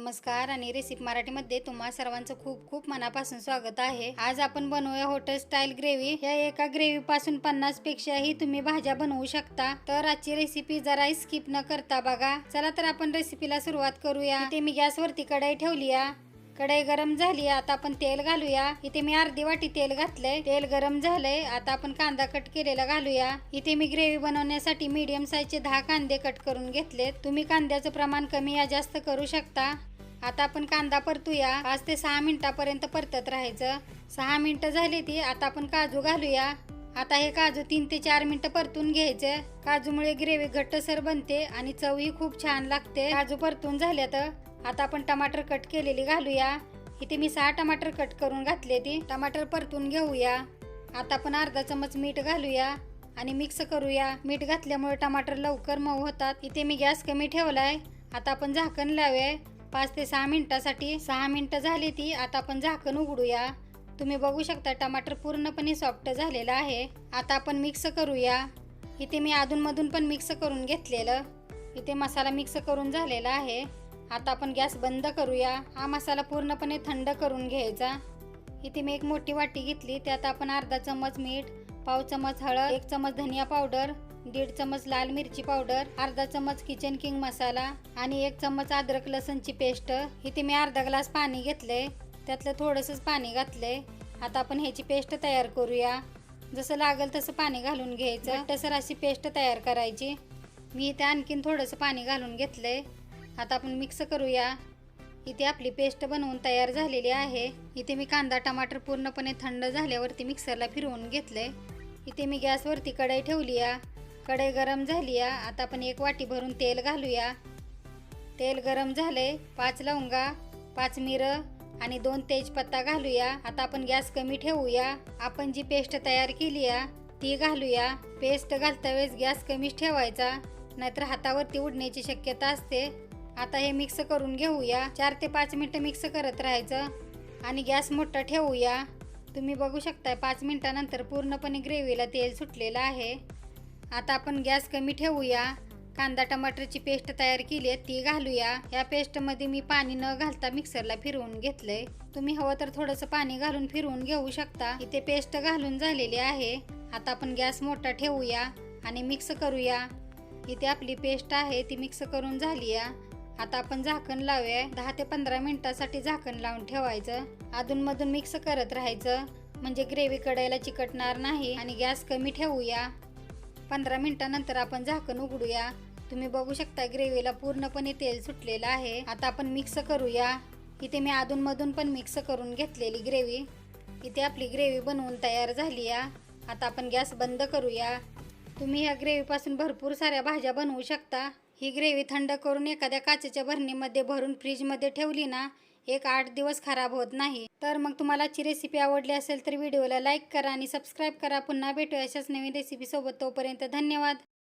नमस्कार आणि रेसिपी मराठीमध्ये तुम्हा सर्वांचं खूप खूप मनापासून स्वागत आहे. आज आपण बनवूया हॉटेल स्टाईल ग्रेव्ही या एका ग्रेव्ही पासून पन्नास पेक्षाही तुम्ही भाज्या बनवू शकता. तर आजची रेसिपी जरा स्किप न करता बघा. चला तर आपण रेसिपीला सुरुवात करूया. ते मी गॅसवरती कढाई ठेवली कढाई कढई गरम झाली आता आपण तेल घालूया. इथे मी अर्धी वाटी तेल घातलंय. तेल गरम झालंय. आता आपण कांदा कट केलेला घालूया. इथे मी ग्रेव्ही बनवण्यासाठी मीडियम साईजचे दहा कांदे कट करून घेतलेत. तुम्ही कांद्याचं प्रमाण कमी या जास्त करू शकता. आता आपण कांदा परतूया. पाच ते सहा मिनिटापर्यंत परतत राहायचं. सहा मिनटं झाली ती आता आपण काजू घालूया. आता हे काजू तीन ते चार मिनटं परतून घ्यायचे. काजूमुळे ग्रेव्ही घट्टसर बनते आणि चवही खूप छान लागते. काजू परतून झाल्या तर आता आपण टमाटर कट केलेली घालूया. इथे मी सहा टमाटर कट करून घातले ती. टमाटर परतून घेऊया. आता आपण अर्धा चमच मीठ घालूया आणि मिक्स करूया. मीठ घातल्यामुळे टमाटर लवकर मऊ होतात. इथे मी गॅस कमी ठेवलाय. आता आपण झाकण लावूया पाच ते सहा मिनटासाठी सहा मिनटं झाली ती आता आपण झाकण उघडूया. तुम्ही बघू शकता टमाटर पूर्णपणे सॉफ्ट झालेलं आहे. आता आपण मिक्स करूया. इथे मी अधूनमधून पण मिक्स करून घेतलेलं. इथे मसाला मिक्स करून झालेला आहे. आता आपण गॅस बंद करूया. हा मसाला पूर्णपणे थंड करून घ्यायचा. इथे मी एक मोठी वाटी घेतली. त्यात आपण अर्धा चमच मीठ पाव चमच हळद एक चमच धनिया पावडर दीड चमच लाल मिरची पावडर अर्धा चमच किचन किंग मसाला आणि एक चमच अद्रक लसणची पेस्ट. इथे मी अर्धा ग्लास पाणी घेतले त्यातलं थोडंसंच पाणी घातले आता आपण ह्याची पेस्ट तयार करूया. जसं लागेल तसं पाणी घालून घ्यायचं. तसं अशी पेस्ट तयार करायची. मी इथे आणखीन थोडंसं पाणी घालून घेतलंय. आता आपण मिक्स करूया. इथे आपली पेस्ट बनवून तयार झालेली आहे. इथे मी कांदा टमाटर पूर्णपणे थंड झाल्यावरती मिक्सरला फिरवून घेतलंय. इथे मी गॅसवरती कढई ठेवली या. कढई गरम झाली या. आता आपण एक वाटी भरून तेल घालूया. तेल गरम झाले पाच लवंगा पाच मिरं आणि दोन तेजपत्ता घालूया. आता आपण गॅस कमी ठेवूया. आपण जी पेस्ट तयार केली आहे ती घालूया. पेस्ट घालता वेळेस गॅस कमीच ठेवायचा नाहीतर हातावरती उडण्याची शक्यता असते. आता हे मिक्स करून घेऊया. चार ते पाच मिनटं मिक्स करत राहायचं आणि गॅस मोठा ठेवूया. तुम्ही बघू शकताय पाच मिनटानंतर पूर्णपणे ग्रेव्हीला तेल सुटलेलं आहे. आता आपण गॅस कमी ठेवूया. कांदा टमाटरची पेस्ट तयार केली आहे ती घालूया. या पेस्टमध्ये मी पाणी न घालता मिक्सरला फिरवून घेतलंय. तुम्ही हवं तर थोडंसं पाणी घालून फिरवून घेऊ शकता. इथे पेस्ट घालून झालेली आहे. आता आपण गॅस मोठा ठेवूया आणि मिक्स करूया. इथे आपली पेस्ट आहे ती मिक्स करून झाली आहे. आता आपण झाकण लावूया. दहा ते पंधरा मिनिटासाठी झाकण लावून ठेवायचं. अधूनमधून मिक्स करत राहायचं. म्हणजे ग्रेव्ही कडायला चिकटणार नाही आणि गॅस कमी ठेवूया. पंधरा मिनिटानंतर आपण झाकण उघडूया. तुम्ही बघू शकता ग्रेव्हीला पूर्णपणे तेल सुटलेलं आहे. आता आपण मिक्स करूया. इथे मी अधूनमधून पण मिक्स करून घेतलेली ग्रेव्ही इथे आपली ग्रेव्ही बनवून तयार झाली आता आपण गॅस बंद करूया. तुम्ही ह्या ग्रेव्हीपासून भरपूर साऱ्या भाज्या बनवू शकता. ही ग्रेव्ही थंड करून एखाद्या काचेच्या भरणीमध्ये भरून फ्रीजमध्ये ठेवली ना एक आठ दिवस खराब होत नाही. तर मग तुम्हाला आजची रेसिपी आवडली असेल तर व्हिडिओला लाईक करा आणि सबस्क्राईब करा. पुन्हा भेटूया अशाच नवीन रेसिपीसोबत तोपर्यंत धन्यवाद.